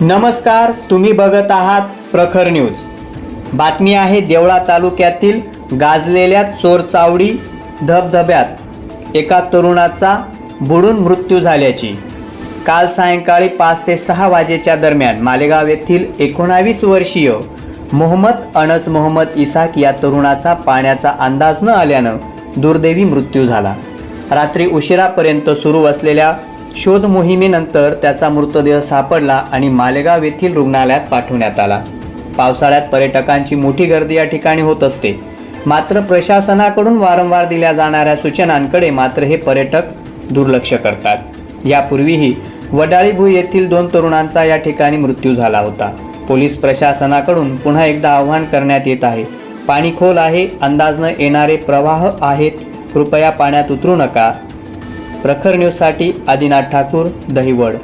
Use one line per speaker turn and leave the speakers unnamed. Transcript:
नमस्कार तुम्ही बघत आहात प्रखर न्यूज. बातमी आहे देवळा तालुक्यातील गाजलेल्या चोरचावडी धबधब्यात. एका तरुणाचा बुडून मृत्यू झाल्याची. काल सायंकाळी पाच ते सहा वाजेच्या दरम्यान मालेगाव येथील एकोणावीस वर्षीय मोहम्मद अनस मोहम्मद इसाक या तरुणाचा पाण्याचा अंदाज न आल्यानं दुर्दैवी मृत्यू झाला. रात्री उशिरापर्यंत सुरू असलेल्या शोध मोहिमेनंतर त्याचा मृतदेह सापडला आणि मालेगाव येथील रुग्णालयात पाठवण्यात आला. पावसाळ्यात पर्यटकांची मोठी गर्दी या ठिकाणी होत असते. मात्र प्रशासनाकडून वारंवार दिल्या जाणाऱ्या सूचनांकडे मात्र हे पर्यटक दुर्लक्ष करतात. यापूर्वीही वडाळीभू येथील दोन तरुणांचा या ठिकाणी मृत्यू झाला होता. पोलीस प्रशासनाकडून पुन्हा एकदा आव्हान करण्यात येत आहे. पाणी खोल आहे अंदाज न येणारे प्रवाह आहेत. कृपया पाण्यात उतरू नका. प्रखर न्यूजसाठी आदिनाथ ठाकूर दहिवड.